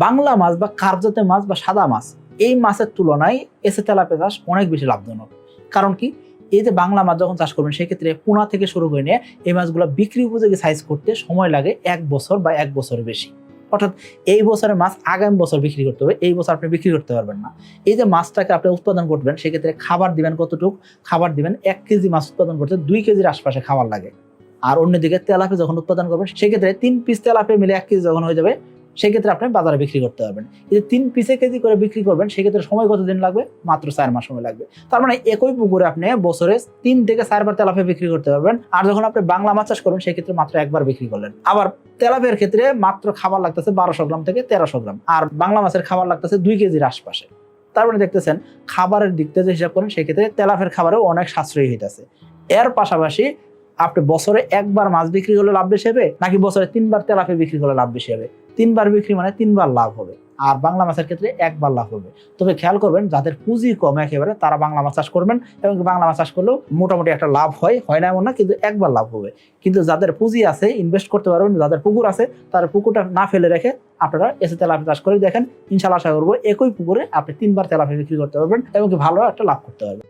বাংলা মাছ বা কার্যতে মাছ বা সাদা মাছ, এই মাছের তুলনায় এসে তেলাপিয়া চাষ অনেক বেশি লাভজনক। কারণ কি? এই যে বাংলা মাছ যখন চাষ করবেন, সেক্ষেত্রে পোনা থেকে শুরু করে নিয়ে এই মাছগুলো বিক্রি উপযোগী সাইজ করতে সময় লাগে এক বছর বা এক বছরের বেশি। অর্থাৎ এই বছরের মাছ আগামী বছর বিক্রি করতে হবে, এই বছর আপনি বিক্রি করতে পারবেন না। এই যে মাছটাকে আপনি উৎপাদন করবেন, সেক্ষেত্রে খাবার দিবেন কতটুকু? খাবার দিবেন এক কেজি মাছ উৎপাদন করতে দুই কেজির আশপাশে খাবার লাগে। আর অন্যদিকে তেলাপি যখন উৎপাদন করবেন, সেক্ষেত্রে তিন পিস তেলাপি মিলে এক কেজি যখন হয়ে যাবে সেক্ষেত্রে আপনি বাজারে বিক্রি করতে পারবেন। এই যে তিন পিসে কেজি করে বিক্রি করবেন, সেক্ষেত্রে সময় কতদিন লাগবে? মাত্র চার মাস সময় লাগবে। তার মানে একই পুকুরে আপনি বছরে তিন থেকে চারবার তেলাপিয়া বিক্রি করতে পারবেন। আর যখন আপনি বাংলা মাছ চাষ করবেন, সেক্ষেত্রে মাত্র একবার বিক্রি করলেন। আবার তেলাপিয়ার ক্ষেত্রে মাত্র খাবার লাগতেছে বারোশো গ্রাম থেকে তেরোশো গ্রাম। আর বাংলা মাছের খাবার লাগতেছে দুই কেজির আশপাশে। তার মানে দেখতেছেন, খাবারের দিক থেকে হিসাব করেন, সেক্ষেত্রে তেলাফের খাবারও অনেক সাশ্রয়ী হইতেছে। এর পাশাপাশি আপনি বছরে একবার মাছ বিক্রি করলে লাভ বেশি হবে, নাকি বছরে তিনবার তেলাপি বিক্রি করলে লাভ বেশি হবে? তিনবার বিক্রি মানে তিনবার লাভ হবে, আর বাংলা মাছের ক্ষেত্রে একবার লাভ হবে। তবে খেয়াল করবেন, যাদের পুঁজি কম একেবারে, তারা বাংলা মাছ চাষ করবেন, এবং বাংলা মাছ চাষ করলেও মোটামুটি একটা লাভ হয় হয় না এমন না, কিন্তু একবার লাভ হবে। কিন্তু যাদের পুঁজি আছে ইনভেস্ট করতে পারবেন, যাদের পুকুর আছে, তার পুকুরটা না ফেলে রেখে আপনারা এসে তেলাপি চাষ করে দেখেন ইনশাল্লাহ আশা করব একই পুকুরে আপনি তিনবার তেলাপি বিক্রি করতে পারবেন, এবং ভালো একটা লাভ করতে পারবেন।